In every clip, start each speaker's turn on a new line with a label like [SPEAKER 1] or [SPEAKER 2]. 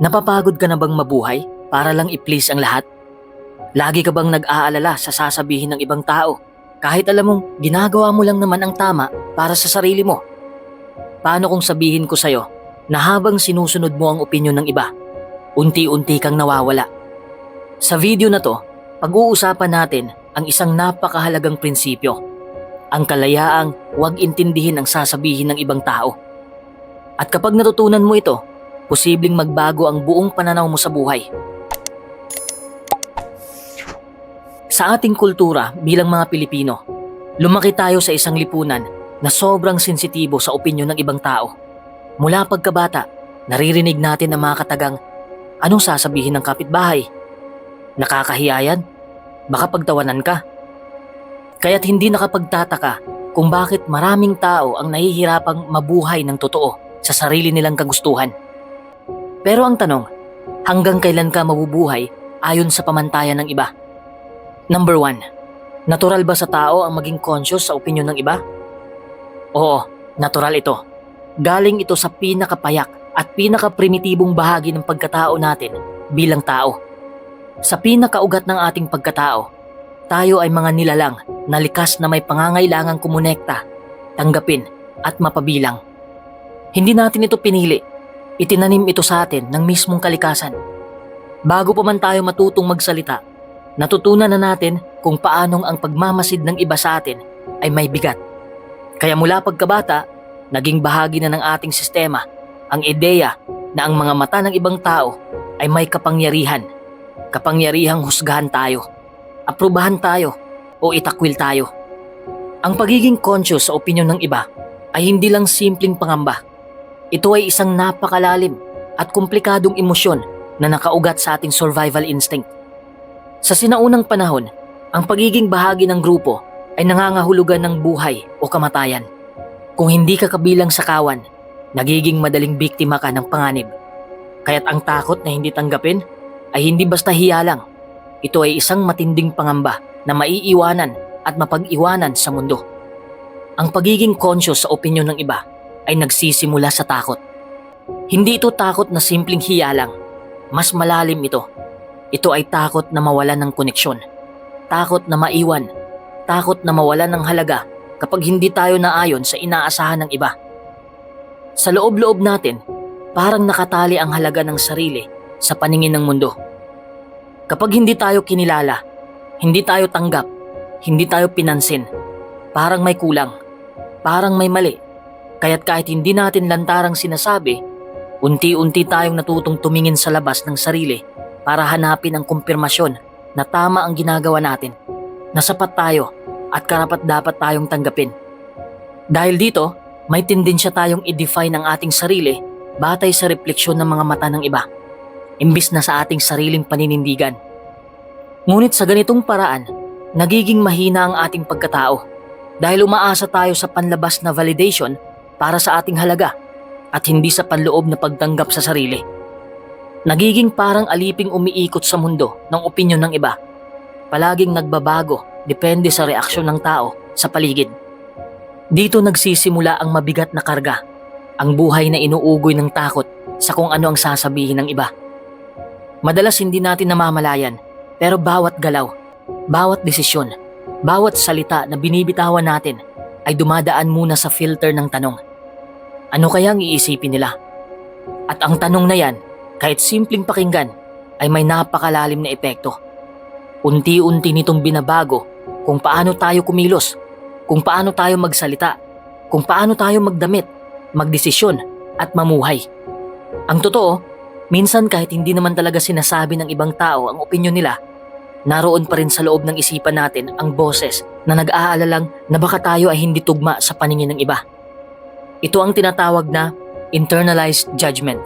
[SPEAKER 1] Napapagod ka na bang mabuhay para lang i-please ang lahat? Lagi ka bang nag-aalala sa sasabihin ng ibang tao kahit alam mong ginagawa mo lang naman ang tama para sa sarili mo? Paano kung sabihin ko sa'yo na habang sinusunod mo ang opinyon ng iba, unti-unti kang nawawala? Sa video na to, pag-uusapan natin ang isang napakahalagang prinsipyo. Ang kalayaang huwag intindihin ang sasabihin ng ibang tao. At kapag natutunan mo ito, posibleng magbago ang buong pananaw mo sa buhay. Sa ating kultura bilang mga Pilipino, lumaki tayo sa isang lipunan na sobrang sensitibo sa opinyon ng ibang tao. Mula pagkabata, naririnig natin ang mga katagang, anong sasabihin ng kapitbahay? Nakakahiya yan? Baka pagtawanan ka. Kaya't hindi nakapagtataka kung bakit maraming tao ang nahihirapang mabuhay ng totoo sa sarili nilang kagustuhan. Pero ang tanong, hanggang kailan ka mabubuhay ayon sa pamantayan ng iba? Number one, natural ba sa tao ang maging conscious sa opinyon ng iba? Oo, natural ito. Galing ito sa pinakapayak at pinakaprimitibong bahagi ng pagkatao natin bilang tao. Sa pinakaugat ng ating pagkatao, tayo ay mga nilalang na likas na may pangangailangang kumonekta, tanggapin at mapabilang. Hindi natin ito pinili. Itinanim ito sa atin ng mismong kalikasan. Bago pa man tayo matutong magsalita, natutunan na natin kung paanong ang pagmamasid ng iba sa atin ay may bigat. Kaya mula pagkabata, naging bahagi na ng ating sistema ang ideya na ang mga mata ng ibang tao ay may kapangyarihan. Kapangyarihang husgahan tayo, aprubahan tayo o itakwil tayo. Ang pagiging conscious sa opinyon ng iba ay hindi lang simpleng pangamba. Ito ay isang napakalalim at komplikadong emosyon na nakaugat sa ating survival instinct. Sa sinaunang panahon, ang pagiging bahagi ng grupo ay nangangahulugan ng buhay o kamatayan. Kung hindi ka kabilang sa kawan, nagiging madaling biktima ka ng panganib. Kaya't ang takot na hindi tanggapin ay hindi basta hiyalang. Ito ay isang matinding pangamba na maiiwanan at mapag-iwanan sa mundo. Ang pagiging conscious sa opinyon ng iba ay nagsisimula sa takot. Hindi ito takot na simpleng hiyalang. Mas malalim ito. Ito ay takot na mawalan ng koneksyon. Takot na maiwan. Takot na mawalan ng halaga kapag hindi tayo naayon sa inaasahan ng iba. Sa loob-loob natin, parang nakatali ang halaga ng sarili sa paningin ng mundo. Kapag hindi tayo kinilala, hindi tayo tanggap, hindi tayo pinansin, parang may kulang, parang may mali. Kaya't kahit hindi natin lantarang sinasabi, unti-unti tayong natutong tumingin sa labas ng sarili para hanapin ang kumpirmasyon na tama ang ginagawa natin, na sapat tayo at karapat dapat tayong tanggapin. Dahil dito, may tendensya tayong i-define ang ating sarili batay sa refleksyon ng mga mata ng iba, imbis na sa ating sariling paninindigan. Ngunit sa ganitong paraan, nagiging mahina ang ating pagkatao dahil umaasa tayo sa panlabas na validation para sa ating halaga at hindi sa panloob na pagtanggap sa sarili. Nagiging parang aliping umiikot sa mundo ng opinyon ng iba. Palaging nagbabago depende sa reaksyon ng tao sa paligid. Dito nagsisimula ang mabigat na karga, ang buhay na inuugoy ng takot sa kung ano ang sasabihin ng iba. Madalas hindi natin namamalayan pero bawat galaw, bawat desisyon, bawat salita na binibitawan natin ay dumadaan muna sa filter ng tanong. Ano kaya ang iisipin nila? At ang tanong na yan, kahit simpleng pakinggan, ay may napakalalim na epekto. Unti-unti nitong binabago kung paano tayo kumilos, kung paano tayo magsalita, kung paano tayo magdamit, magdesisyon at mamuhay. Ang totoo, minsan kahit hindi naman talaga sinasabi ng ibang tao ang opinyon nila, naroon pa rin sa loob ng isipan natin ang boses na nag-aalalang na baka tayo ay hindi tugma sa paningin ng iba. Ito ang tinatawag na internalized judgment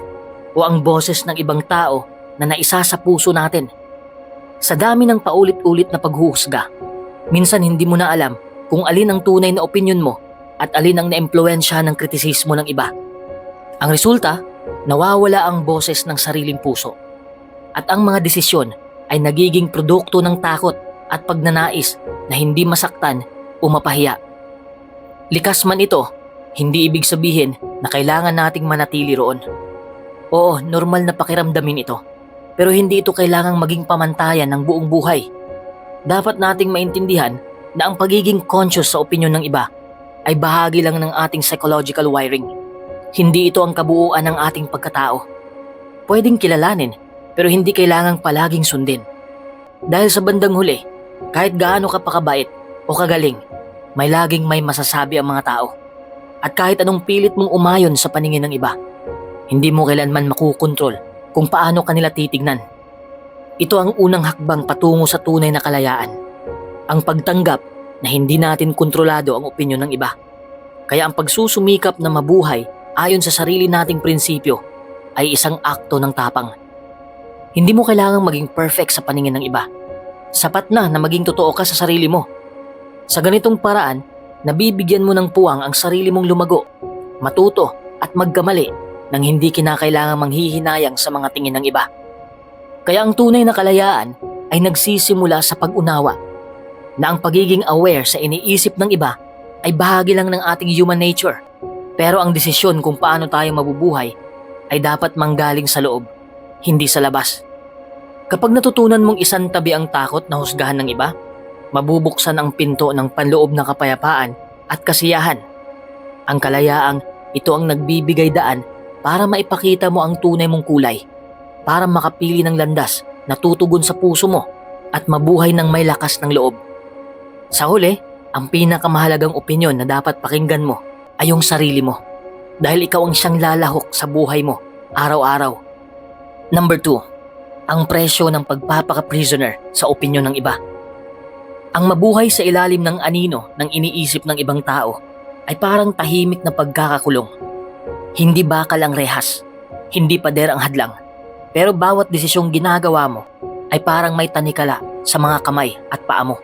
[SPEAKER 1] o ang boses ng ibang tao na naisa sa puso natin. Sa dami ng paulit-ulit na paghuhusga, minsan hindi mo na alam kung alin ang tunay na opinyon mo at alin ang naimpluensya ng kritisismo ng iba. Ang resulta, nawawala ang boses ng sariling puso. At ang mga desisyon ay nagiging produkto ng takot at pagnanais na hindi masaktan o mapahiya. Likas man ito, hindi ibig sabihin na kailangan nating manatili roon. Oo, normal na pakiramdamin ito. Pero hindi ito kailangang maging pamantayan ng buong buhay. Dapat nating maintindihan na ang pagiging conscious sa opinyon ng iba ay bahagi lang ng ating psychological wiring. Hindi ito ang kabuuan ng ating pagkatao. Pwedeng kilalanin pero hindi kailangang palaging sundin. Dahil sa bandang huli, kahit gaano ka pakabait o kagaling, may laging may masasabi ang mga tao. At kahit anong pilit mong umayon sa paningin ng iba, hindi mo kailanman makukontrol kung paano kanila titignan. Ito ang unang hakbang patungo sa tunay na kalayaan. Ang pagtanggap na hindi natin kontrolado ang opinyon ng iba. Kaya ang pagsusumikap na mabuhay ayon sa sarili nating prinsipyo ay isang akto ng tapang. Hindi mo kailangang maging perfect sa paningin ng iba. Sapat na na maging totoo ka sa sarili mo. Sa ganitong paraan, nabibigyan mo ng puwang ang sarili mong lumago, matuto at magkamali nang hindi kinakailangang manghihinayang sa mga tingin ng iba. Kaya ang tunay na kalayaan ay nagsisimula sa pag-unawa na ang pagiging aware sa iniisip ng iba ay bahagi lang ng ating human nature. Pero ang desisyon kung paano tayo mabubuhay ay dapat manggaling sa loob, hindi sa labas. Kapag natutunan mong isang tabi ang takot na husgahan ng iba, mabubuksan ang pinto ng panloob na kapayapaan at kasiyahan. Ang kalayaang ito ang nagbibigay daan para maipakita mo ang tunay mong kulay, para makapili ng landas na tutugon sa puso mo at mabuhay ng may lakas ng loob. Sa huli, ang pinakamahalagang opinyon na dapat pakinggan mo ay yung sarili mo dahil ikaw ang siyang lalahok sa buhay mo araw-araw. Number 2, ang presyo ng pagpapaka-prisoner sa opinyon ng iba. Ang mabuhay sa ilalim ng anino ng iniisip ng ibang tao ay parang tahimik na pagkakakulong. Hindi bakal ang rehas, hindi pader ang hadlang, pero bawat desisyong ginagawa mo ay parang may tanikala sa mga kamay at paa mo.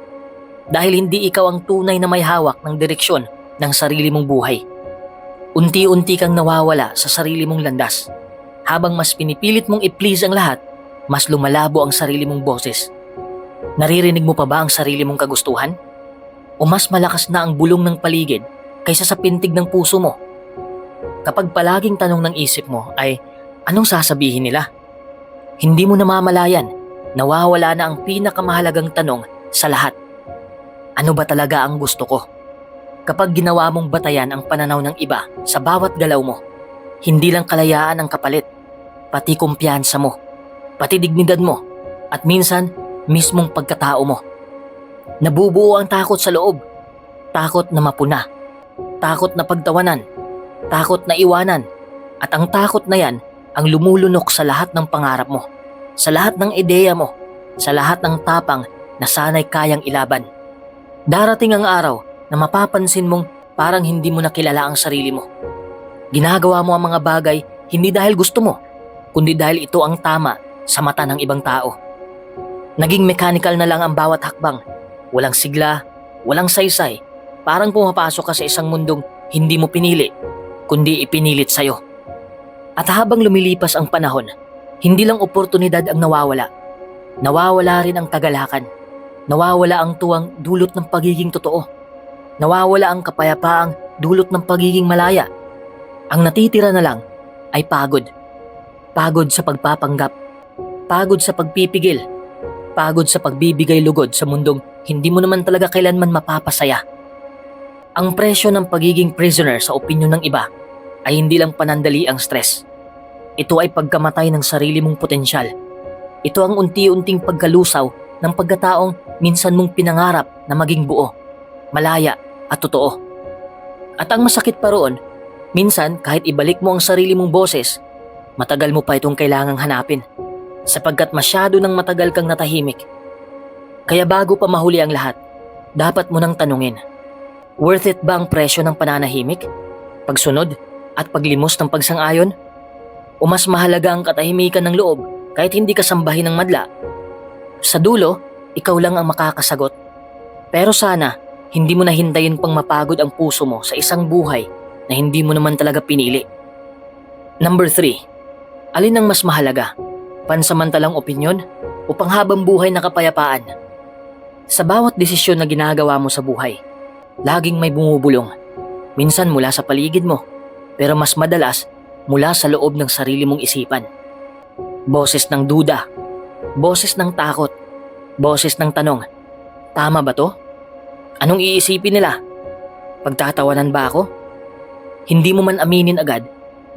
[SPEAKER 1] Dahil hindi ikaw ang tunay na may hawak ng direksyon ng sarili mong buhay. Unti-unti kang nawawala sa sarili mong landas. Habang mas pinipilit mong i-please ang lahat, mas lumalabo ang sarili mong boses. Naririnig mo pa ba ang sarili mong kagustuhan? O mas malakas na ang bulong ng paligid kaysa sa pintig ng puso mo? Kapag palaging tanong ng isip mo ay, anong sasabihin nila? Hindi mo namamalayan, nawawala na ang pinakamahalagang tanong sa lahat. Ano ba talaga ang gusto ko? Kapag ginawa mong batayan ang pananaw ng iba sa bawat galaw mo, hindi lang kalayaan ang kapalit, pati kumpiyansa mo, pati dignidad mo, at minsan mismong pagkatao mo. Nabubuo ang takot sa loob, takot na mapuna, takot na pagtawanan, takot na iwanan, at ang takot na yan ang lumulunok sa lahat ng pangarap mo, sa lahat ng ideya mo, sa lahat ng tapang na sanay kayang ilaban. Darating ang araw na mapapansin mong parang hindi mo nakilala ang sarili mo. Ginagawa mo ang mga bagay hindi dahil gusto mo, kundi dahil ito ang tama sa mata ng ibang tao. Naging mechanical na lang ang bawat hakbang. Walang sigla, walang saysay. Parang pumapasok ka sa isang mundong hindi mo pinili, kundi ipinilit sa'yo. At habang lumilipas ang panahon, hindi lang oportunidad ang nawawala. Nawawala rin ang tagalakan. Nawawala ang tuwang dulot ng pagiging totoo. Nawawala ang kapayapaang dulot ng pagiging malaya. Ang natitira na lang ay pagod. Pagod sa pagpapanggap. Pagod sa pagpipigil. Pagod sa pagbibigay lugod sa mundong hindi mo naman talaga kailanman mapapasaya. Ang presyo ng pagiging prisoner sa opinyon ng iba ay hindi lang panandali ang stress. Ito ay pagkamatay ng sarili mong potensyal. Ito ang unti-unting pagkalusaw ng pagkataong minsan mong pinangarap na maging buo, malaya at totoo. At ang masakit pa roon, minsan kahit ibalik mo ang sarili mong boses, matagal mo pa itong kailangang hanapin sapagkat masyado nang matagal kang natahimik. Kaya bago pa mahuli ang lahat, dapat mo nang tanungin, worth it ba ang presyo ng pananahimik, pagsunod at paglimos ng pagsang-ayon? O mas mahalaga ang katahimikan ng loob kahit hindi ka sambahin ng madla? Sa dulo, ikaw lang ang makakasagot. Pero sana, hindi mo na hintayin pang mapagod ang puso mo sa isang buhay na hindi mo naman talaga pinili. Number 3. Alin ang mas mahalaga? Pansamantalang opinyon o panghabang buhay na kapayapaan? Sa bawat desisyon na ginagawa mo sa buhay, laging may bumubulong. Minsan mula sa paligid mo, pero mas madalas mula sa loob ng sarili mong isipan. Boses ng duda, boses ng takot, boses ng tanong, tama ba to? Anong iisipin nila? Pagtatawanan ba ako? Hindi mo man aminin agad,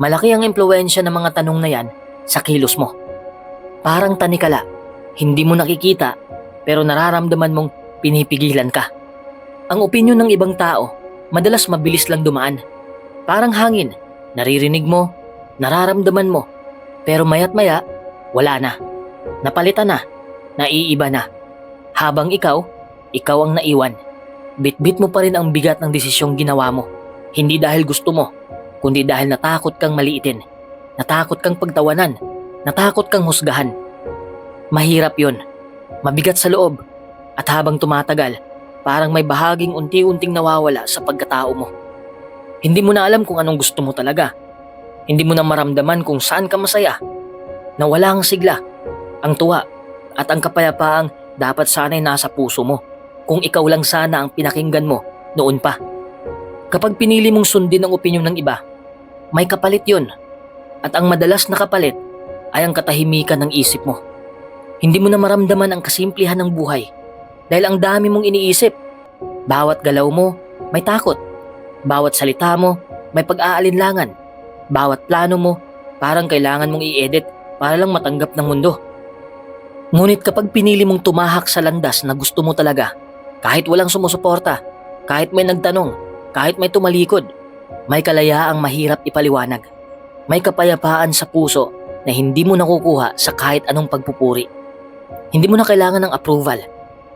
[SPEAKER 1] malaki ang impluensya ng mga tanong na yan sa kilos mo. Parang tanikala, hindi mo nakikita pero nararamdaman mong pinipigilan ka. Ang opinyon ng ibang tao, madalas mabilis lang dumaan. Parang hangin, naririnig mo, nararamdaman mo, pero mayat maya, wala na. Napalitan na, naiiba na. Habang ikaw, ikaw ang naiwan. Bitbit mo pa rin ang bigat ng desisyong ginawa mo. Hindi dahil gusto mo, kundi dahil natakot kang maliitin. Natakot kang pagtawanan. Natakot kang husgahan. Mahirap yon. Mabigat sa loob. At habang tumatagal, parang may bahaging unti-unting nawawala sa pagkatao mo. Hindi mo na alam kung anong gusto mo talaga. Hindi mo na maramdaman kung saan ka masaya. Nawala ang sigla, ang tuwa, at ang kapayapaang dapat sana'y nasa puso mo kung ikaw lang sana ang pinakinggan mo noon pa. Kapag pinili mong sundin ang opinyon ng iba, may kapalit yon. At ang madalas na kapalit ay ang katahimikan ng isip mo. Hindi mo na maramdaman ang kasimplihan ng buhay dahil ang dami mong iniisip. Bawat galaw mo, may takot. Bawat salita mo, may pag-aalinlangan. Bawat plano mo, parang kailangan mong i-edit para lang matanggap ng mundo. Ngunit kapag pinili mong tumahak sa landas na gusto mo talaga, kahit walang sumusuporta, kahit may nagtanong, kahit may tumalikod, may kalayaang mahirap ipaliwanag. May kapayapaan sa puso na hindi mo nakukuha sa kahit anong pagpupuri. Hindi mo na kailangan ng approval.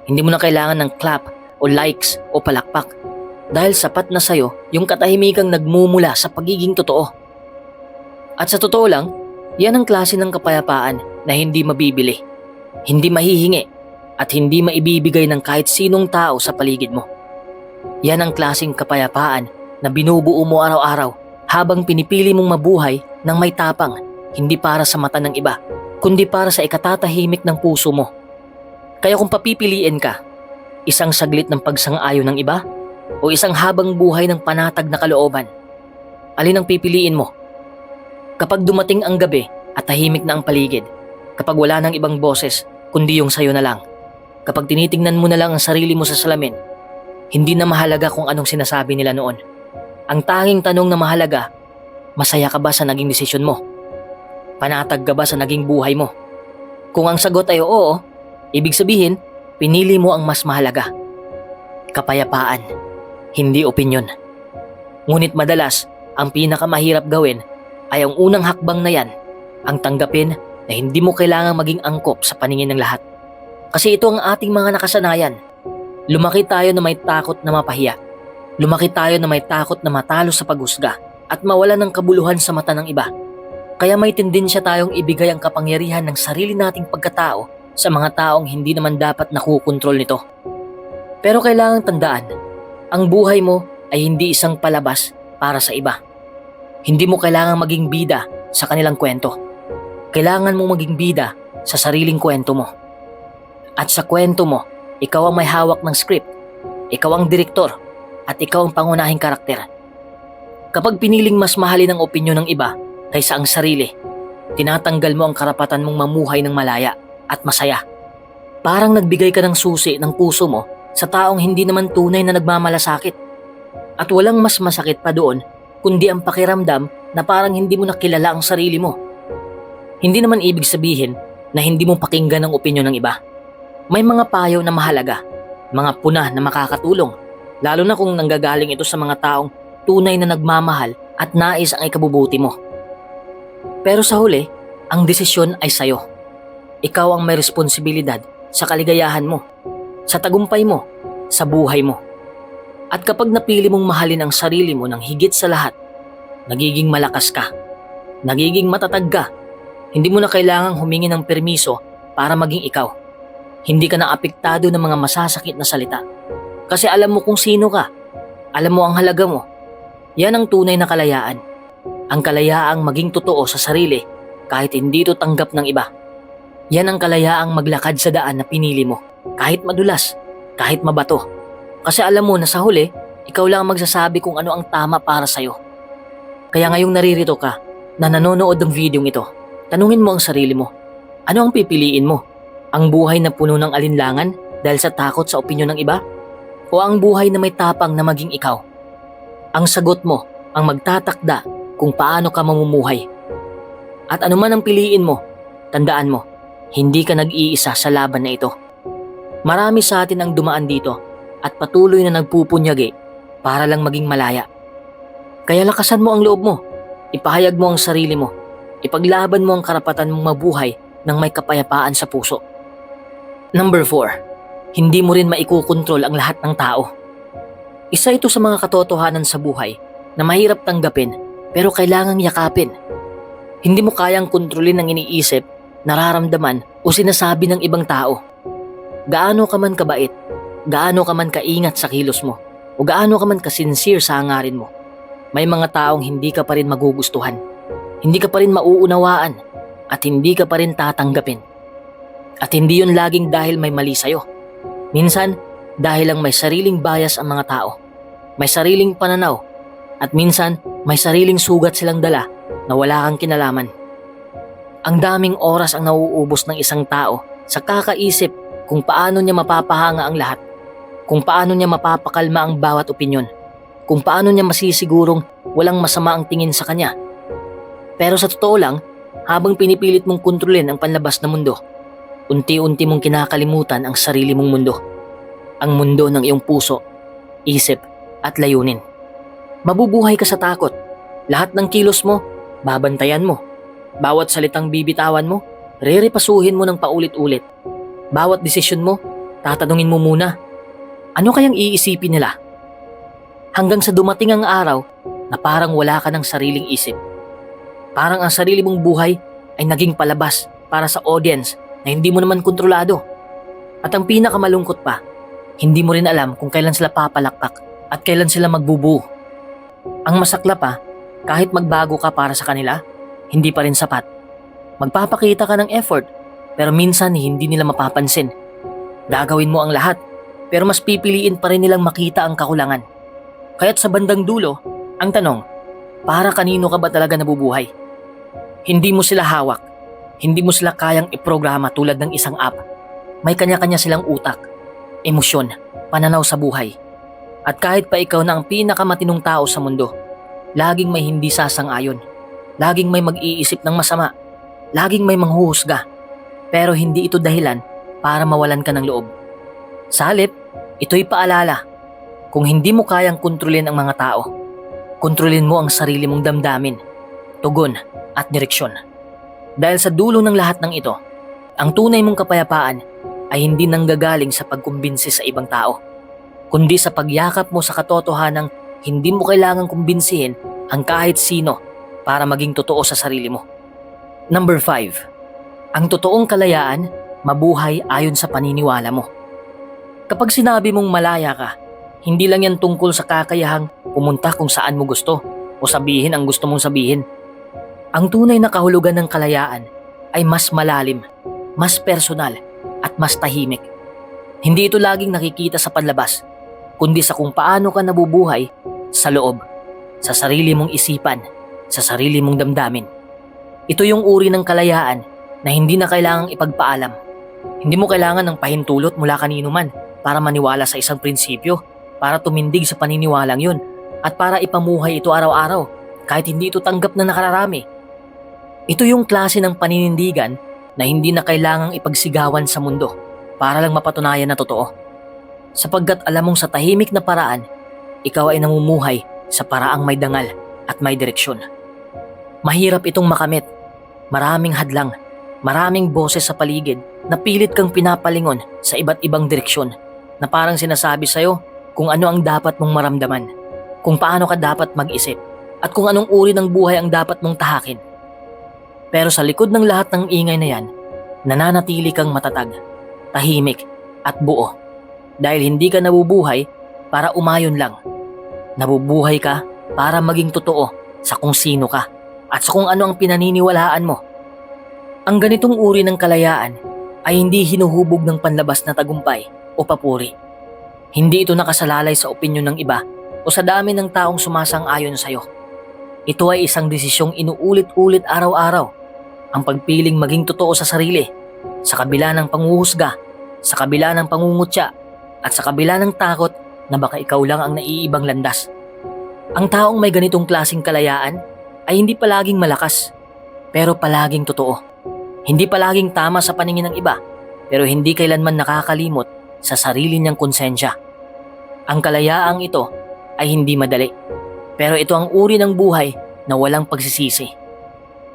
[SPEAKER 1] Hindi mo na kailangan ng clap o likes o palakpak. Dahil sapat na sa'yo yung katahimikang nagmumula sa pagiging totoo. At sa totoo lang, yan ang klase ng kapayapaan na hindi mabibili, hindi mahihingi, at hindi maibibigay ng kahit sinong tao sa paligid mo. Yan ang klaseng kapayapaan na binubuo mo araw-araw habang pinipili mong mabuhay ng may tapang, hindi para sa mata ng iba, kundi para sa ikatatahimik ng puso mo. Kaya kung papipiliin ka, isang saglit ng pagsang-ayon ng iba o isang habang buhay ng panatag na kalooban, alin ang pipiliin mo? Kapag dumating ang gabi at tahimik na ang paligid, kapag wala ng ibang boses kundi yung sayo na lang, kapag tinitingnan mo na lang ang sarili mo sa salamin, hindi na mahalaga kung anong sinasabi nila noon. Ang tanging tanong na mahalaga, masaya ka ba sa naging desisyon mo? Panatag ka ba sa naging buhay mo? Kung ang sagot ay oo, ibig sabihin, pinili mo ang mas mahalaga. Kapayapaan, hindi opinyon. Ngunit madalas, ang pinakamahirap gawin ay ang unang hakbang na yan, ang tanggapin na hindi mo kailangang maging angkop sa paningin ng lahat. Kasi ito ang ating mga nakasanayan. Lumaki tayo na may takot na mapahiya. Lumaki tayo na may takot na matalo sa paghusga at mawala ng kabuluhan sa mata ng iba. Kaya may tendensya tayong ibigay ang kapangyarihan ng sarili nating pagkatao sa mga taong hindi naman dapat nakukontrol nito. Pero kailangang tandaan, ang buhay mo ay hindi isang palabas para sa iba. Hindi mo kailangang maging bida sa kanilang kwento. Kailangan mo maging bida sa sariling kwento mo. At sa kwento mo, ikaw ang may hawak ng script, ikaw ang direktor, at ikaw ang pangunahing karakter. Kapag piniling mas mahalin ang opinyon ng iba kaysa ang sarili, tinatanggal mo ang karapatan mong mamuhay ng malaya at masaya. Parang nagbigay ka ng susi ng puso mo sa taong hindi naman tunay na nagmamalasakit. At walang mas masakit pa doon kundi ang pakiramdam na parang hindi mo nakilala ang sarili mo. Hindi naman ibig sabihin na hindi mo pakinggan ang opinyon ng iba. May mga payo na mahalaga, mga puna na makakatulong, lalo na kung nanggagaling ito sa mga taong tunay na nagmamahal at nais ang ikabubuti mo. Pero sa huli, ang desisyon ay sayo. Ikaw ang may responsibilidad sa kaligayahan mo, sa tagumpay mo, sa buhay mo. At kapag napili mong mahalin ang sarili mo ng higit sa lahat, nagiging malakas ka, nagiging matatag ka, hindi mo na kailangang humingi ng permiso para maging ikaw. Hindi ka na apektado ng mga masasakit na salita. Kasi alam mo kung sino ka. Alam mo ang halaga mo. Yan ang tunay na kalayaan. Ang kalayaang maging totoo sa sarili kahit hindi ito tanggap ng iba. Yan ang kalayaang maglakad sa daan na pinili mo. Kahit madulas, kahit mabato. Kasi alam mo na sa huli, ikaw lang ang magsasabi kung ano ang tama para sa'yo. Kaya ngayong naririto ka, na nanonood ng video ito, tanungin mo ang sarili mo. Ano ang pipiliin mo? Ang buhay na puno ng alinlangan dahil sa takot sa opinyon ng iba? O ang buhay na may tapang na maging ikaw? Ang sagot mo ang magtatakda kung paano ka mamumuhay. At anuman ang piliin mo, tandaan mo, hindi ka nag-iisa sa laban na ito. Marami sa atin ang dumaan dito at patuloy na nagpupunyagi para lang maging malaya. Kaya lakasan mo ang loob mo, ipahayag mo ang sarili mo, ipaglaban mo ang karapatan mong mabuhay ng may kapayapaan sa puso. Number 4. Hindi mo rin maikukontrol ang lahat ng tao. Isa ito sa mga katotohanan sa buhay na mahirap tanggapin pero kailangang yakapin. Hindi mo kayang kontrolin ang iniisip, nararamdaman o sinasabi ng ibang tao. Gaano ka man kabait, gaano ka man kaingat sa kilos mo, o gaano ka man kasincere sa hangarin mo, may mga taong hindi ka pa rin magugustuhan, hindi ka pa rin mauunawaan, at hindi ka pa rin tatanggapin. At hindi yun laging dahil may mali sa'yo. Minsan, dahil lang may sariling bias ang mga tao, may sariling pananaw, at minsan may sariling sugat silang dala na wala kang kinalaman. Ang daming oras ang nauubos ng isang tao sa kakaisip kung paano niya mapapahanga ang lahat, kung paano niya mapapakalma ang bawat opinyon, kung paano niya masisigurong walang masama ang tingin sa kanya. Pero sa totoo lang, habang pinipilit mong kontrolin ang panlabas na mundo, unti-unti mong kinakalimutan ang sarili mong mundo. Ang mundo ng iyong puso, isip at layunin. Mabubuhay ka sa takot. Lahat ng kilos mo, babantayan mo. Bawat salitang bibitawan mo, rerepasuhin mo ng paulit-ulit. Bawat desisyon mo, tatanungin mo muna, ano kayang iisipin nila? Hanggang sa dumating ang araw na parang wala ka ng sariling isip. Parang ang sarili mong buhay ay naging palabas para sa audience na hindi mo naman kontrolado. At ang pinakamalungkot pa, hindi mo rin alam kung kailan sila papalakpak at kailan sila magbubuo. Ang masakla pa, kahit magbago ka para sa kanila, hindi pa rin sapat. Magpapakita ka ng effort pero minsan hindi nila mapapansin. Gagawin mo ang lahat pero mas pipiliin pa rin nilang makita ang kakulangan. Kaya't sa bandang dulo, ang tanong, para kanino ka ba talaga nabubuhay? Hindi mo sila hawak. Hindi mo sila kayang iprograma tulad ng isang app. May kanya-kanya silang utak, emosyon, pananaw sa buhay. At kahit pa ikaw na ang pinakamatinong tao sa mundo, laging may hindi sasang-ayon. Laging may mag-iisip ng masama. Laging may manghuhusga. Pero hindi ito dahilan para mawalan ka ng loob. Sa halip, ito'y paalala. Kung hindi mo kayang kontrolin ang mga tao, kontrolin mo ang sarili mong damdamin, tugon at direksyon. Dahil sa dulo ng lahat ng ito, ang tunay mong kapayapaan ay hindi nanggagaling sa pagkumbinsi sa ibang tao, kundi sa pagyakap mo sa katotohanang hindi mo kailangang kumbinsihin ang kahit sino para maging totoo sa sarili mo. Number 5. Ang totoong kalayaan, mabuhay ayon sa paniniwala mo. Kapag sinabi mong malaya ka, hindi lang yan tungkol sa kakayahang pumunta kung saan mo gusto o sabihin ang gusto mong sabihin. Ang tunay na kahulugan ng kalayaan ay mas malalim, mas personal at mas tahimik. Hindi ito laging nakikita sa panlabas, kundi sa kung paano ka nabubuhay sa loob, sa sarili mong isipan, sa sarili mong damdamin. Ito yung uri ng kalayaan na hindi na kailangang ipagpaalam. Hindi mo kailangan ng pahintulot mula kanino man para maniwala sa isang prinsipyo, para tumindig sa paniniwalang yun, at para ipamuhay ito araw-araw kahit hindi ito tanggap na nakararami. Ito yung klase ng paninindigan na hindi na kailangang ipagsigawan sa mundo para lang mapatunayan na totoo. Sapagkat alam mong sa tahimik na paraan, ikaw ay namumuhay sa paraang may dangal at may direksyon. Mahirap itong makamit. Maraming hadlang, maraming boses sa paligid na pilit kang pinapalingon sa iba't ibang direksyon na parang sinasabi sa'yo kung ano ang dapat mong maramdaman, kung paano ka dapat mag-isip, at kung anong uri ng buhay ang dapat mong tahakin. Pero sa likod ng lahat ng ingay na yan, nananatili kang matatag, tahimik, at buo. Dahil hindi ka nabubuhay para umayon lang. Nabubuhay ka para maging totoo sa kung sino ka at sa kung ano ang pinaniniwalaan mo. Ang ganitong uri ng kalayaan ay hindi hinuhubog ng panlabas na tagumpay o papuri. Hindi ito nakasalalay sa opinyon ng iba o sa dami ng taong sumasang-ayon sa iyo. Ito ay isang desisyong inuulit-ulit araw-araw. Ang pagpiling maging totoo sa sarili, sa kabila ng panguhusga, sa kabila ng pangungutya, at sa kabila ng takot na baka ikaw lang ang naiibang landas. Ang taong may ganitong klasing kalayaan ay hindi palaging malakas, pero palaging totoo. Hindi palaging tama sa paningin ng iba, pero hindi kailanman nakakalimot sa sarili niyang konsensya. Ang kalayaang ito ay hindi madali, pero ito ang uri ng buhay na walang pagsisisi.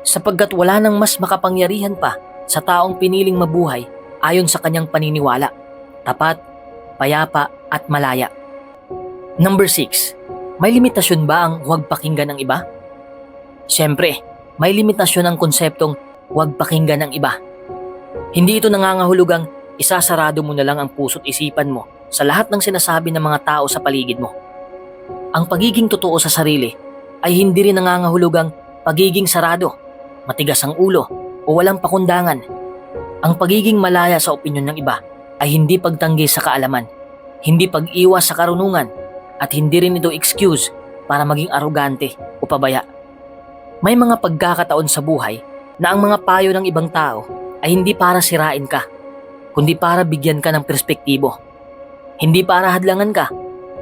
[SPEAKER 1] Sapagkat wala nang mas makapangyarihan pa sa taong piniling mabuhay ayon sa kanyang paniniwala, tapat, payapa at malaya. Number 6. May limitasyon ba ang huwag pakinggan ng iba? Siyempre, may limitasyon ang konseptong huwag pakinggan ng iba. Hindi ito nangangahulugang isasarado mo na lang ang puso't isipan mo sa lahat ng sinasabi ng mga tao sa paligid mo. Ang pagiging totoo sa sarili ay hindi rin nangangahulugang pagiging sarado, matigas ang ulo o walang pakundangan. Ang pagiging malaya sa opinyon ng iba ay hindi pagtanggi sa kaalaman, hindi pag-iwas sa karunungan, at hindi rin ito excuse para maging arogante o pabaya. May mga pagkakataon sa buhay na ang mga payo ng ibang tao ay hindi para sirain ka, kundi para bigyan ka ng perspektibo. Hindi para hadlangan ka,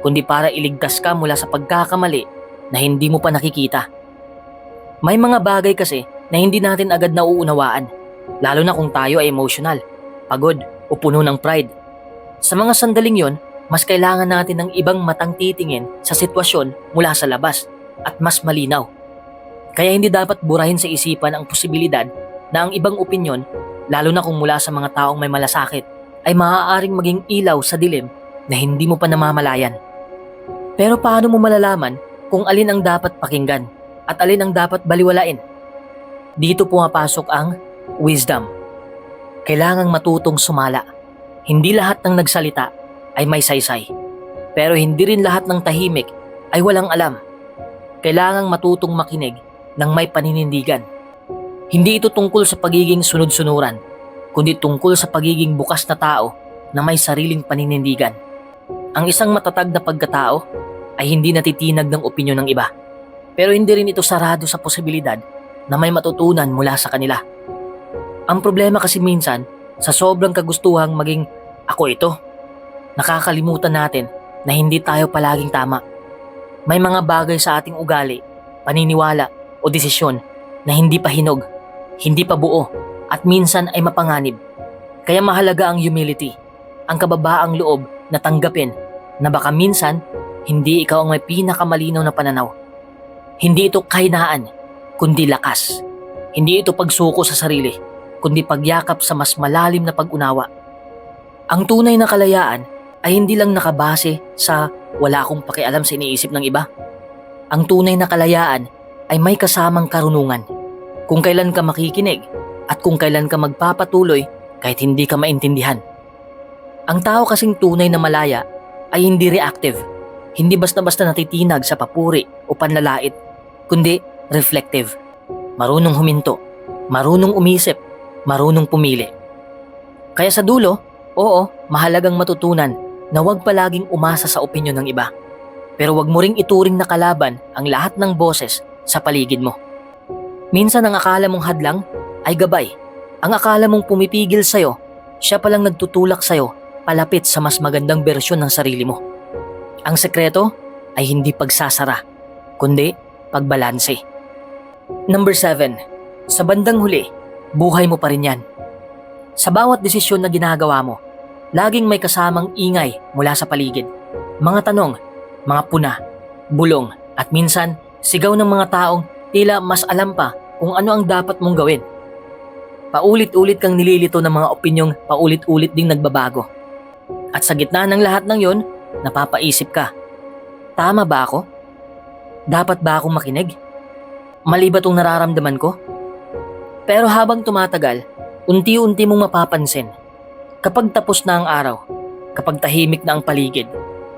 [SPEAKER 1] kundi para iligtas ka mula sa pagkakamali na hindi mo pa nakikita. May mga bagay kasi na hindi natin agad nauunawaan, lalo na kung tayo ay emotional, pagod o puno ng pride. Sa mga sandaling yon, mas kailangan natin ng ibang matang titingin sa sitwasyon mula sa labas at mas malinaw. Kaya hindi dapat burahin sa isipan ang posibilidad na ang ibang opinyon, lalo na kung mula sa mga taong may malasakit, ay maaaring maging ilaw sa dilim na hindi mo pa namamalayan. Pero paano mo malalaman kung alin ang dapat pakinggan at alin ang dapat baliwalain? Dito pumapasok ang wisdom. Kailangang matutong sumala. Hindi lahat ng nagsalita ay may saysay. Pero hindi rin lahat ng tahimik ay walang alam. Kailangang matutong makinig ng may paninindigan. Hindi ito tungkol sa pagiging sunod-sunuran, kundi tungkol sa pagiging bukas na tao na may sariling paninindigan. Ang isang matatag na pagkatao ay hindi natitinag ng opinyon ng iba. Pero hindi rin ito sarado sa posibilidad na may matutunan mula sa kanila. Ang problema kasi minsan, sa sobrang kagustuhang maging ako ito, nakakalimutan natin na hindi tayo palaging tama. May mga bagay sa ating ugali, paniniwala o desisyon na hindi pa hinog, hindi pa buo at minsan ay mapanganib. Kaya mahalaga ang humility, ang kababaang loob na tanggapin na baka minsan hindi ikaw ang may pinakamalinaw na pananaw. Hindi ito kahinaan, kundi lakas. Hindi ito pagsuko sa sarili, kundi pagyakap sa mas malalim na pag-unawa. Ang tunay na kalayaan ay hindi lang nakabase sa wala akong pakialam sa iniisip ng iba. Ang tunay na kalayaan ay may kasamang karunungan. Kung kailan ka makikinig at kung kailan ka magpapatuloy kahit hindi ka maintindihan. Ang tao kasing tunay na malaya ay hindi reactive, hindi basta-basta natitinag sa papuri o panlalait, kundi reflective. Marunong huminto, marunong umisip, marunong pumili. Kaya sa dulo, oo, mahalagang matutunan na huwag palaging umasa sa opinyon ng iba. Pero huwag mo ring ituring na kalaban ang lahat ng boses sa paligid mo. Minsan ang akala mong hadlang ay gabay. Ang akala mong pumipigil sa'yo, siya palang nagtutulak sa'yo palapit sa mas magandang bersyon ng sarili mo. Ang sekreto ay hindi pagsasara, kundi pagbalanse. Number 7. Sa bandang huli, buhay mo pa rin yan. Sa bawat desisyon na ginagawa mo, laging may kasamang ingay mula sa paligid. Mga tanong, mga puna, bulong, at minsan sigaw ng mga taong tila mas alam pa kung ano ang dapat mong gawin. Paulit-ulit kang nililito ng mga opinyong paulit-ulit ding nagbabago. At sa gitna ng lahat ng yon, napapaisip ka, tama ba ako? Dapat ba akong makinig? Mali ba itong nararamdaman ko? Pero habang tumatagal, unti-unti mong mapapansin. Kapag tapos na ang araw, kapag tahimik na ang paligid,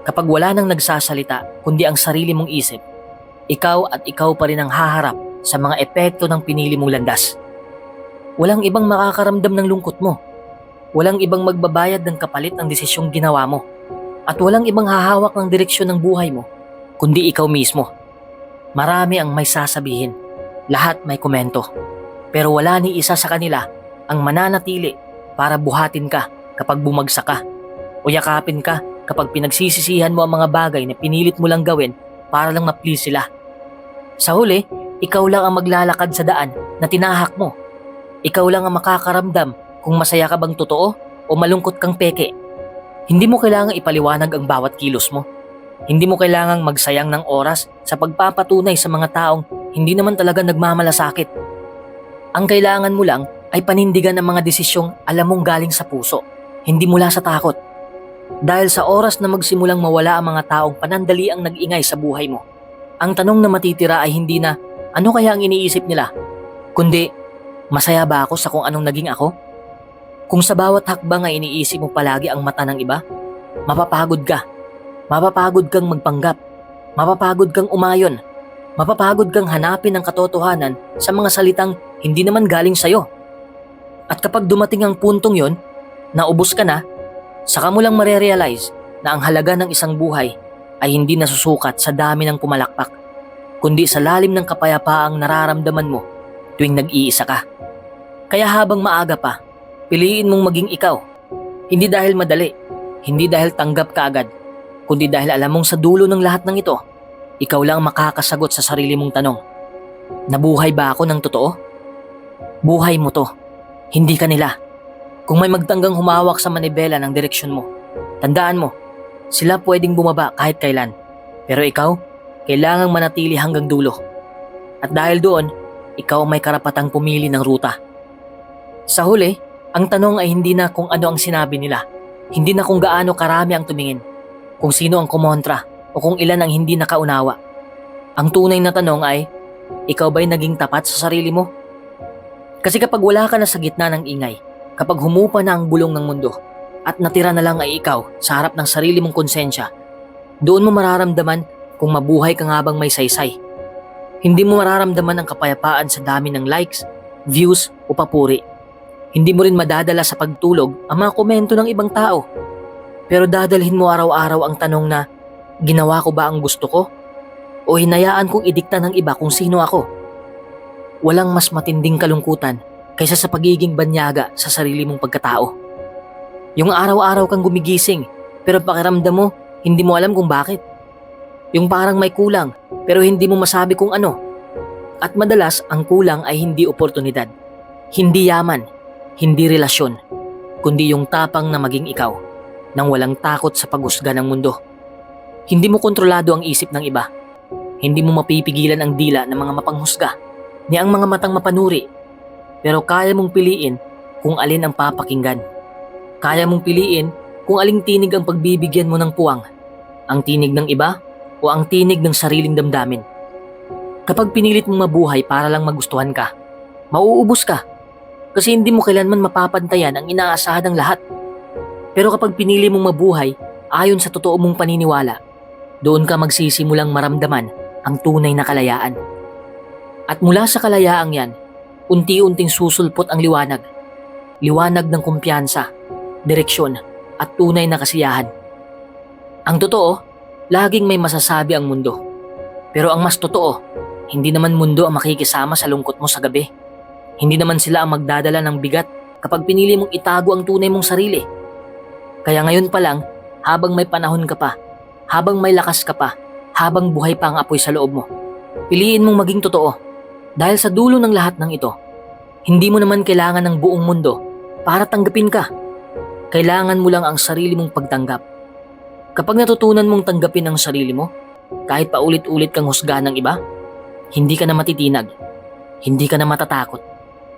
[SPEAKER 1] kapag wala nang nagsasalita kundi ang sarili mong isip, ikaw at ikaw pa rin ang haharap sa mga epekto ng pinili mong landas. Walang ibang makakaramdam ng lungkot mo. Walang ibang magbabayad ng kapalit ng desisyong ginawa mo. At walang ibang hahawak ng direksyon ng buhay mo, kundi ikaw mismo. Marami ang may sasabihin. Lahat may komento. Pero wala ni isa sa kanila ang mananatili para buhatin ka kapag bumagsak ka o yakapin ka kapag pinagsisisihan mo ang mga bagay na pinilit mo lang gawin para lang ma-please sila. Sa huli, ikaw lang ang maglalakad sa daan na tinahak mo. Ikaw lang ang makakaramdam kung masaya ka bang totoo o malungkot kang peke. Hindi mo kailangang ipaliwanag ang bawat kilos mo. Hindi mo kailangang magsayang ng oras sa pagpapatunay sa mga taong hindi naman talaga nagmamalasakit. Ang kailangan mo lang ay panindigan ang mga desisyong alam mong galing sa puso, hindi mula sa takot. Dahil sa oras na magsimulang mawala ang mga taong panandali ang nag-ingay sa buhay mo, ang tanong na matitira ay hindi na ano kaya ang iniisip nila, kundi masaya ba ako sa kung anong naging ako? Kung sa bawat hakbang ay iniisip mo palagi ang mata ng iba, mapapagod ka. Mapapagod kang magpanggap. Mapapagod kang umayon. Mapapagod kang hanapin ang katotohanan sa mga salitang hindi naman galing sa'yo. At kapag dumating ang puntong yon, naubos ka na, saka mo lang marerealize na ang halaga ng isang buhay ay hindi nasusukat sa dami ng pumalakpak, kundi sa lalim ng kapayapaang nararamdaman mo tuwing nag-iisa ka. Kaya habang maaga pa, piliin mong maging ikaw. Hindi dahil madali, hindi dahil tanggap ka agad, kundi dahil alam mong sa dulo ng lahat ng ito, ikaw lang ang makakasagot sa sarili mong tanong. Nabuhay ba ako ng totoo? Buhay mo to, hindi ka nila. Kung may magtanggang humawak sa manibela ng direksyon mo, tandaan mo, sila pwedeng bumaba kahit kailan. Pero ikaw, kailangang manatili hanggang dulo. At dahil doon, ikaw may karapatang pumili ng ruta. Sa huli, ang tanong ay hindi na kung ano ang sinabi nila, hindi na kung gaano karami ang tumingin, kung sino ang kumontra o kung ilan ang hindi nakaunawa. Ang tunay na tanong ay, ikaw ba'y naging tapat sa sarili mo? Kasi kapag wala ka na sa gitna ng ingay, kapag humupa na ang bulong ng mundo, at natira na lang ay ikaw sa harap ng sarili mong konsensya, doon mo mararamdaman kung mabuhay ka nga bang may saysay. Hindi mo mararamdaman ang kapayapaan sa dami ng likes, views o papuri. Hindi mo rin madadala sa pagtulog ang mga komento ng ibang tao. Pero dadalhin mo araw-araw ang tanong na, ginawa ko ba ang gusto ko? O hinayaan kong idikta ng iba kung sino ako? Walang mas matinding kalungkutan kaysa sa pagiging banyaga sa sarili mong pagkatao. Yung araw-araw kang gumigising pero pakiramdam mo hindi mo alam kung bakit. Yung parang may kulang pero hindi mo masabi kung ano. At madalas ang kulang ay hindi oportunidad, hindi yaman, hindi relasyon, kundi yung tapang na maging ikaw nang walang takot sa paghusga ng mundo. Hindi mo kontrolado ang isip ng iba. Hindi mo mapipigilan ang dila ng mga mapanghusga ni ang mga matang mapanuri. Pero kaya mong piliin kung alin ang papakinggan. Kaya mong piliin kung aling tinig ang pagbibigyan mo ng puwang. Ang tinig ng iba o ang tinig ng sariling damdamin. Kapag pinilit mong mabuhay para lang magustuhan ka, mauubos ka. Kasi hindi mo kailanman mapapantayan ang inaasahan ng lahat. Pero kapag pinili mong mabuhay ayon sa totoo mong paniniwala, doon ka magsisimulang maramdaman ang tunay na kalayaan. At mula sa kalayaang yan, unti-unting susulpot ang liwanag. Liwanag ng kumpiyansa, direksyon, at tunay na kasiyahan. Ang totoo, laging may masasabi ang mundo. Pero ang mas totoo, hindi naman mundo ang makikisama sa lungkot mo sa gabi. Hindi naman sila ang magdadala ng bigat kapag pinili mong itago ang tunay mong sarili. Kaya ngayon pa lang, habang may panahon ka pa, habang may lakas ka pa, habang buhay pa ang apoy sa loob mo, piliin mong maging totoo. Dahil sa dulo ng lahat ng ito, hindi mo naman kailangan ng buong mundo para tanggapin ka. Kailangan mo lang ang sarili mong pagtanggap. Kapag natutunan mong tanggapin ang sarili mo, kahit paulit-ulit kang husgahan ng iba, hindi ka na matitinag. Hindi ka na matatakot.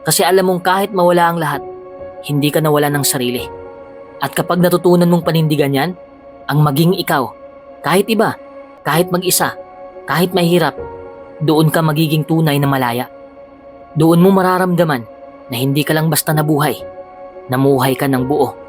[SPEAKER 1] Kasi alam mong kahit mawala ang lahat, hindi ka nawala ng sarili. At kapag natutunan mong panindigan yan, ang maging ikaw, kahit iba, kahit mag-isa, kahit mahirap, doon ka magiging tunay na malaya. Doon mo mararamdaman na hindi ka lang basta nabuhay, namuhay ka ng buo.